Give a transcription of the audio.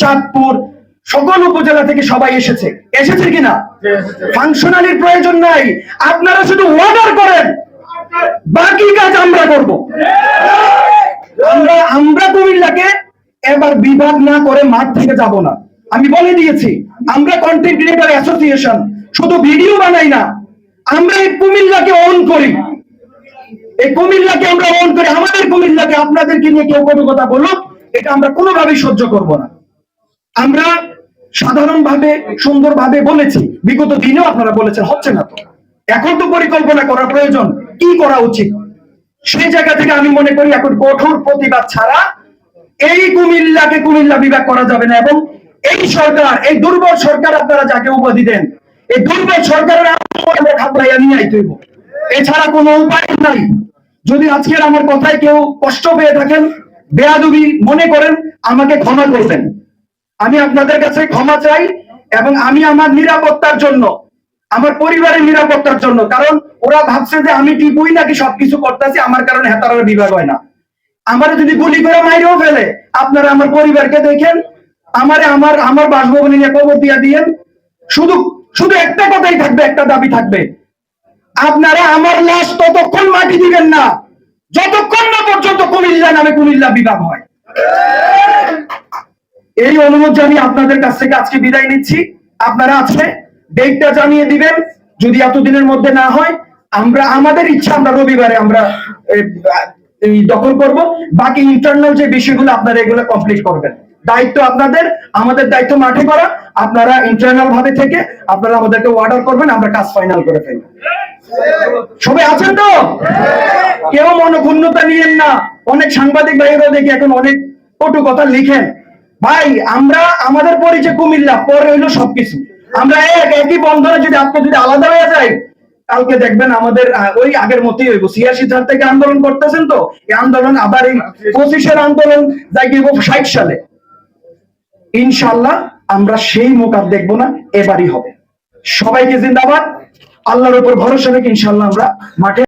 চাঁদপুর, সকল উপজেলা থেকে সবাই এসেছে। এসেছে কিনা? ফাংশনালির প্রয়োজন নাই। আপনারা শুধু অর্ডার করেন। বাকি কাজ আমরা করব। আমরা আমরা কুমিল্লাকে এবার বিভাগ না করে মাঠ থেকে যাব না। আমি বলে দিয়েছি, আমরা কন্টেন্ট ক্রিয়েটর অ্যাসোসিয়েশন শুধু ভিডিও বানাই না। আমরা এই কুমিল্লাকে অন করি। এই কুমিল্লাকে আমরা অন করি। আমাদের কুমিল্লাকে, আপনাদেরকে নিয়ে কেউ কোনো কথা বলুক। এটা আমরা কোনোভাবেই সহ্য করব না। আমরা সাধারণভাবে, সুন্দরভাবে বলেছি, বিগত দিনেও আপনারা বলেছেন, হচ্ছে না তো। এখন তো পরিকল্পনা করা প্রয়োজন, কি করা উচিত? সেই জায়গা থেকে আমি মনে করি এখন কঠোর প্রতিবাদ ছাড়া এই কুমিল্লাকে কুমিল্লা বিভাগ করা যাবে না এবং এই সরকার, এই দুর্বল সরকার আপনারা যাকে উপাধি দেন, এই দুর্বল সরকারের আমরা নিয়ে আইতে এছাড়া কোনো উপায় নাই। যদি আজকের আমার কথায় কেউ কষ্ট পেয়ে থাকেন বেয়াদুবি মনে করেন, আমাকে ক্ষমা করবেন। আমি আপনাদের কাছে ক্ষমা চাই এবং আমি আমার নিরাপত্তার জন্য, আমার পরিবারের নিরাপত্তার জন্য, কারণ ওরা ভাবছে যে আমি টিপুই নাকি সবকিছু করতেছি, আমার কারণে হেতারার বিভাগ হয় না। আমার যদি গুলি করে মাইরেও ফেলে, আপনারা আমার পরিবারকে দেখেন, আমারে আমার আমার বাসভবনে নিয়ে কবর দিয়া দিয়েন। শুধু শুধু একটা কথাই থাকবে, একটা দাবি থাকবে। আপনারা আমার লাশ ততক্ষণ মাটি দিবেন না, যতক্ষণ না কুমিল্লা নামে কুমিল্লা বিভাগ হয়। এই অনুরোধ জানিয়ে আপনাদের কাছ থেকে আজকে বিদায় নিচ্ছি। আপনারা আজকে ডেটটা জানিয়ে দিবেন। যদি এতদিনের মধ্যে না হয়, আমরা, আমাদের ইচ্ছা আমরা রবিবারে আমরা দখল করব। বাকি ইন্টারনাল যে বিষয়গুলো আপনারা এগুলো কমপ্লিট করবেন। দায়িত্ব আপনাদের, আমাদের দায়িত্ব মাঠে করা। আপনারা ইন্টারনাল ভাবে থেকে আপনারা আমাদেরকে অর্ডার করবেন, আমরা কাজ ফাইনাল করে ফেলব। সবাই আছেন তো? কেউ মনোক্ষুণ্ণতা নিয়েন না। অনেক সাংবাদিক ভাইয়েরা দেখি এখন অনেক কটু কথা লিখেন। ভাই, আমরা, আমাদের পরিচয় কুমিল্লা, পরে হইল সবকিছু। আমরা এক একই বন্ধনে যদি আপনি যদি আলাদা হয়ে যায় কালকে দেখবেন আমাদের ওই আগের মতোই হইব। ছিয়াশি সাল থেকে আন্দোলন করতেছেন তো? এই আন্দোলন আবার এই পঁচিশের আন্দোলন যাই গিয়ে ষাট সালে। ইনশাল্লাহ আমরা সেই মোকাব দেখব না, এবারই হবে। সবাইকে জিন্দাবাদ। আল্লাহর উপর ভরসা রেখে ইনশাল্লাহ আমরা মাঠে